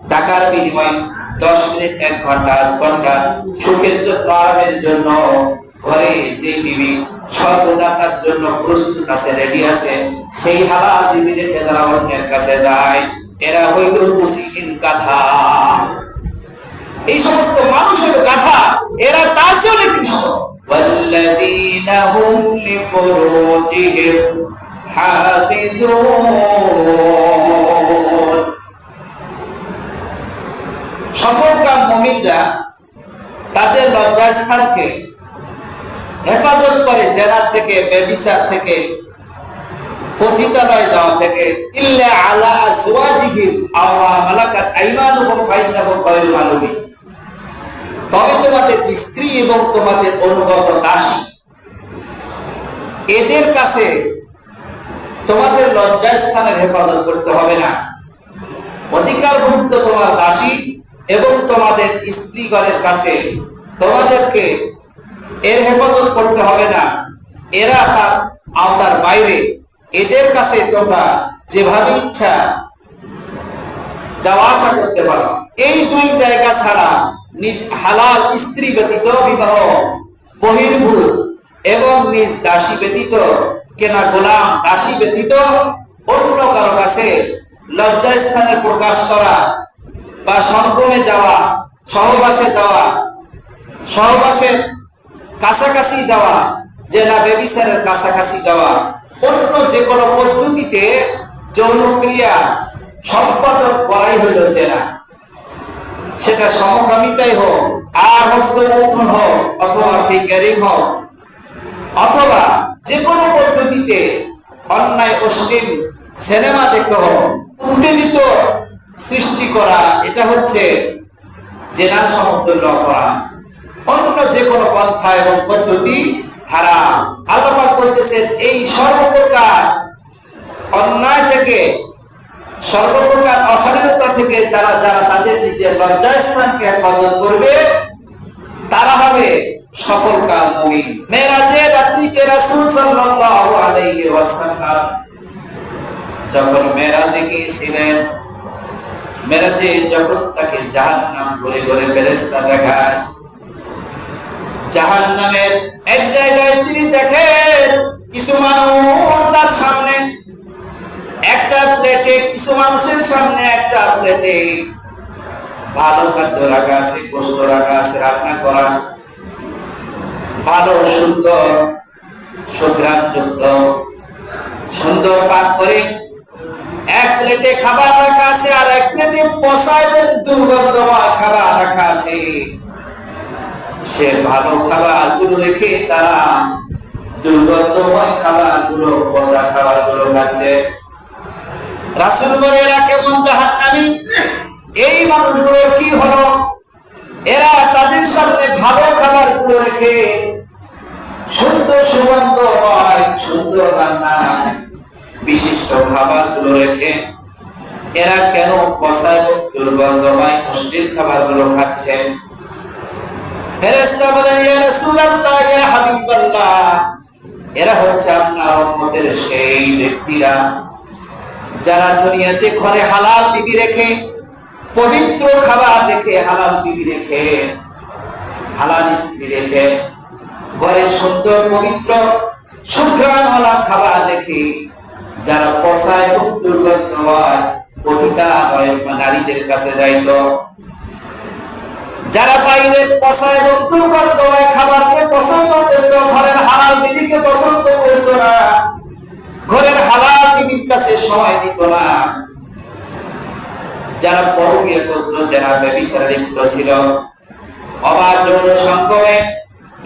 টাকার বিনিময়ে দশ মিনিট এক ঘন্টা আধ ঘন্টা সুখের জন্য আরামের জন্য ঘরে যে বিবি সর্বদা তার জন্য প্রস্তুত আছে রেডি আছে সেই হালাল বিবি রেখে যারা অন্যের কাছে যায় এরা হইল মুসিহীন গাধা এই সমস্ত মানুষ হলো গাধা এরা তার চেয়ে নিকৃষ্ট والذين هم لفروجهم حافظون লজ্জাস্থানকে হেফাজত করে জেনা থেকে, বেবিসার থেকে তোমাদের এদের কাছে তোমাদের হেফাজত করতে হবে না। অধিকারভুক্ত তোমার দাসী এবং তোমাদের স্ত্রীগণের কাছে তোমাদেরকে এর হেফাজত করতে হবে না। এরা তার আওতার বাইরে। এদের কাছে তোমরা যেভাবে ইচ্ছা যাওয়া আসা করতে পারো। এই দুই জায়গা ছাড়া নিজ হালাল স্ত্রী ব্যতীত বিবাহ, বহির্ভূত এবং নিজ দাসী ব্যতীত কেনা গোলাম দাসী ব্যতীত অন্য কারও কাছে লজ্জাস্থানে প্রকাশ করা বা সঙ্গমে যাওয়া, সহবাসে যাওয়া সহবাসের কাছাকাছি যাওয়া জেলা বেবিসারের কাছাকাছি যাওয়া। অন্য যে কোনো পদ্ধতিতে যৌনক্রিয়া সম্পাদন করাই হইল জেনা। সেটা সমকামিতাই হোক, আর হস্তমৈথুন হোক, অথবা ফিঙ্গারিং হোক, অথবা যে কোনো পদ্ধতিতে অন্যায়, অশ্লীল সিনেমা দেখতে হোক, উত্তেজিত সৃষ্টি করা, এটা হচ্ছে জেনার সমতুল্য করা অন্য যে কোনো পন্থা এবং পদ্ধতি হারাম। আল্লাহ করতেছেন এই সর্বপ্রকার অন্যায় থেকে, সর্বপ্রকার অশালীনতা থেকে তারা যারা তাদের নিজের লজ্জাস্থানকে হেফাজত করবে, তারা হবে সফল কাম মুমিন। মেরাজে রাত্রিতে রাসূল সাল্লাল্লাহু আলাইহি ওয়াসাল্লাম যখন মেরাজে গিয়েছিলেন মেরাজে যখন তাকে জাহান্নাম ঘুরে ঘুরে ফেরেশতা দেখায়। জাহান্নামের এক জায়গায় তিনি দেখেন কিছু মানুষ তার সামনে। একটা প্লেটে কিছু মানুষের সামনে, একটা প্লেটে ভালো খাদ্য রাখা আছে গোস্ত রাখা আছে, রান্না করা। ভালো, সুন্দর সুন্দর পাক করে এক প্লেটে খাবার রাখা আছে আর এক প্লেটে পচা দুর্গন্ধময় খাবার রাখা আছে। সে ভালো খাবারগুলো রেখে তারা দুর্গন্ধময় খাবারগুলো পচা খাবারগুলো খাচ্ছে। রাসুল বলে, এরা কেমন জাহান্নামী? এই মানুষগুলোর কি হলো? এরা তাদের সামনে ভালো খাবারগুলো রেখে সুন্দর সুগন্ধ হয়, সুন্দর রান্না, বিশিষ্ট খাবারগুলো রেখে এরা কেন পচা এবং দুর্গন্ধময় অশ্লীল খাবারগুলো খাচ্ছে? ফেরেশতা বলেন, ইয়া রাসূলুল্লাহ, ইয়া হাবিবাল্লাহ। এরা হচ্ছে আপনার উম্মতের সেই ব্যক্তিরা যারা দুনিয়াতে ঘরে হালাল বিবি রেখে, পবিত্র খাবার রেখে, হালাল বিবি রেখে, হালাল স্ত্রী রেখে, ঘরে সুন্দর, পবিত্র, সুঘ্রাণওয়ালা খাবার রেখে, যারা পচা এবং দুর্গন্ধ হয় পতিতা নারীদের কাছে যাইতো যারা বাইরে পচা এবং দুর্গন্ধময় খাবারকে পছন্দ করত, ঘরের হালাল বিধিকে পছন্দ করত না। ঘরের হালাল বিবির কাছে সময় দিত না। যারা পরকীয় করত যারা ব্যবিচারে লিপ্ত ছিল, অবাধ যৌন সঙ্গমে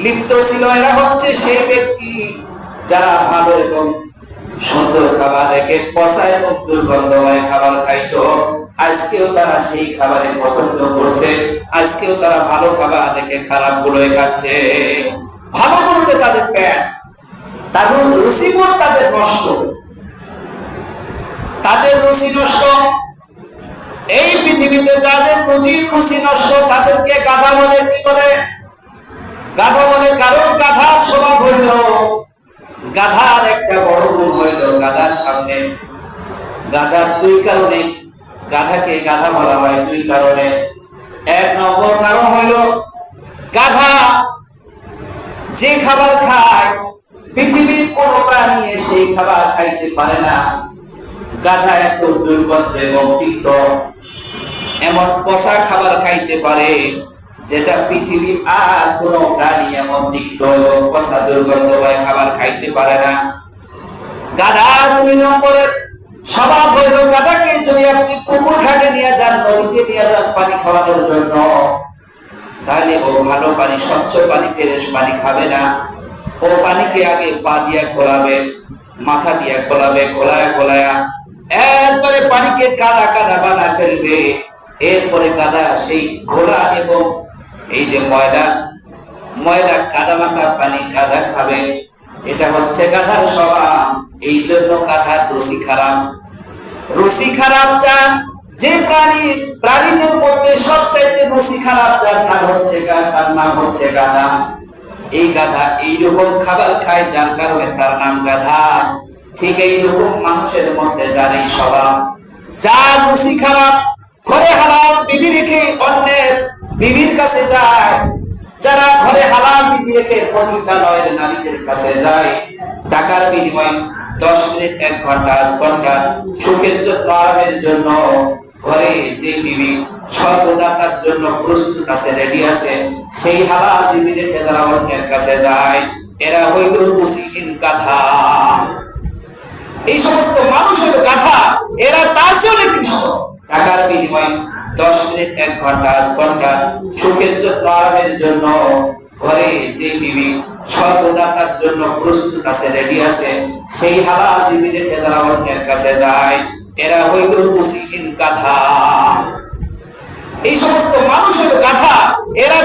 লিপ্ত ছিল, এরা হচ্ছে সেই ব্যক্তি যারা ভালো এবং সুন্দর খাবার রেখে পচা এবং দুর্গন্ধময় খাবার খাইতো। আজকেও তারা সেই খাবারে পছন্দ করছে। আজকেও তারা ভালো খাবার রেখে খারাপ গুলোই খাচ্ছে। ভালো গুলোতে তাদের প্যাট তাদের রুচিবোধ তাদের নষ্ট। তাদের রুচি নষ্ট, এই পৃথিবীতে যাদের রুচি রুচি নষ্ট, তাদেরকে গাধা বলে কি বলে? গাধা বলে কারণ গাধার স্বভাব হইল, গাধার একটা বড় গুণ হইল গাধার সামনে। গাধার দুই কারণে গাধাকে গাধা বলা হয় দুই কারণে। এক নম্বর কারণ হইল গাধা যে খাবার খায়, পৃথিবীর কোন প্রাণী সেই খাবার খাইতে পারে না। গাধা এত দুর্গন্ধ এবং তিক্ত, এমন পচা খাবার খাইতে পারে যেটা পৃথিবীর আর কোন প্রাণী এমন তিক্ত এবং পচা দুর্গন্ধময় খাবার খাইতে পারে না। গাধা দুই নম্বরের স্বভাব হইল গাধাকে যদি আপনি পুকুর ঘাটে নিয়ে যান, নদীতে নিয়ে যান পানি খাওয়ানোর জন্য, তাহলে ও ভালো পানি, স্বচ্ছ পানি, ফ্রেশ পানি খাবে না। ও পানিকে আগে পা দিয়া খোলাবে, মাথা দিয়া খোলাবে, খোলায়া খোলায়া একবারে পানিকে কাদা কাদা বানা ফেলবে। এরপরে কাদা, সেই ঘোলা এবং এই যে ময়দা ময়দা কাদা মাখা পানি কাদা খাবে। এটা হচ্ছে গাধার স্বভাব। এই জন্য গাধার রুচি খারাপ। রুচি খারাপ যার, যে প্রাণী, প্রাণীদের মধ্যে সবচাইতে রুচি খারাপ যার, তার হচ্ছে তার নাম হচ্ছে গাধা। এই গাধা এইরকম খাবার খায় যার কারণে তার নাম গাধা। ঠিক এইরকম মানুষের মধ্যে যার এই স্বভাব। যার রুচি খারাপ, ঘরে হালাল, বিবি রেখে অন্যের বিবির কাছে যায় যারা ঘরে হালাল বিবি রেখে পতিতালয়ের নারীদের কাছে যায়, টাকার বিনিময়ে দশ মিনিট, এক ঘণ্টা, আধ ঘণ্টা সুখের জন্য, আরামের জন্য ঘরে যে বিবি সর্বদা তার জন্য প্রস্তুত আছে রেডি আছে, সেই হালাল বিবি রেখে যারা অন্যের কাছে যায়, এরা হইল রুচিহীন গাধা। এই সমস্ত মানুষ হইল গাধা, এরা তার চেয়ে নিকৃষ্ট। টাকার বিনিময়ে দশ মিনিট, এক ঘণ্টা এক ঘণ্টা। সুখের জন্য, আরামের জন্য, ঘরে যে বিবি সর্বদা তার জন্য প্রস্তুত আছে রেডি আছে, সেই হালাল বিবি দেখে যারা অন্যের কাছে যায়, এরা হইল কুশিহীন কাঁথা এই সমস্ত মানুষ হইল গাধা, এরা